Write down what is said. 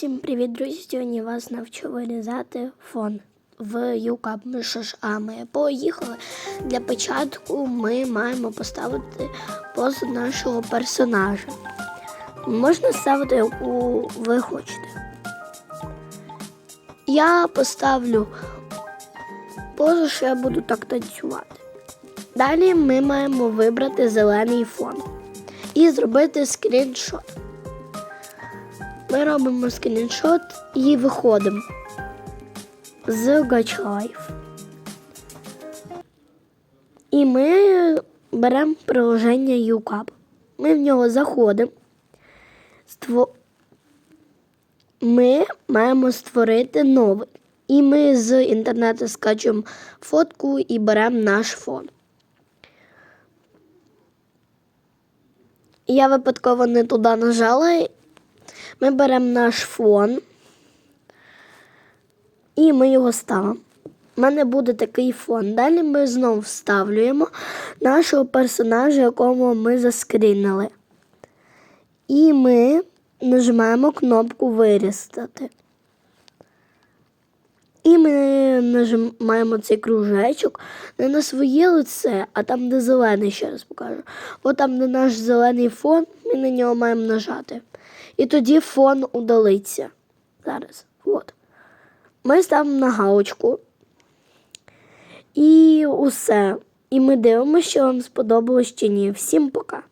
Всім привіт, друзі! Сьогодні вас навчу вирізати фон в юкап. Ну що ж, а ми поїхали. Для початку ми маємо поставити позу нашого персонажа. Можна ставити, яку ви хочете. Я поставлю позу, що я буду так танцювати. Далі ми маємо вибрати зелений фон і зробити скріншот. Ми робимо скріншот і виходимо з GatchLife. І ми беремо приложення UCAP. Ми в нього заходимо. Ство... Ми маємо створити новий. І ми з інтернету скачуємо фотку і беремо наш фон. Я випадково не туди нажала, ми беремо наш фон і ми його ставимо. У мене буде такий фон. Далі ми знову вставлюємо нашого персонажа, якого ми заскрінили. І ми нажимаємо кнопку Вирізати. І ми нажимаємо цей кружечок не на своє лице, а там, де зелений, ще раз покажу. От там, де наш зелений фон, ми на нього маємо нажати. І тоді фон удалиться. Зараз. От. Ми ставимо на галочку. І усе. І ми дивимося, що вам сподобалось чи ні. Всім пока.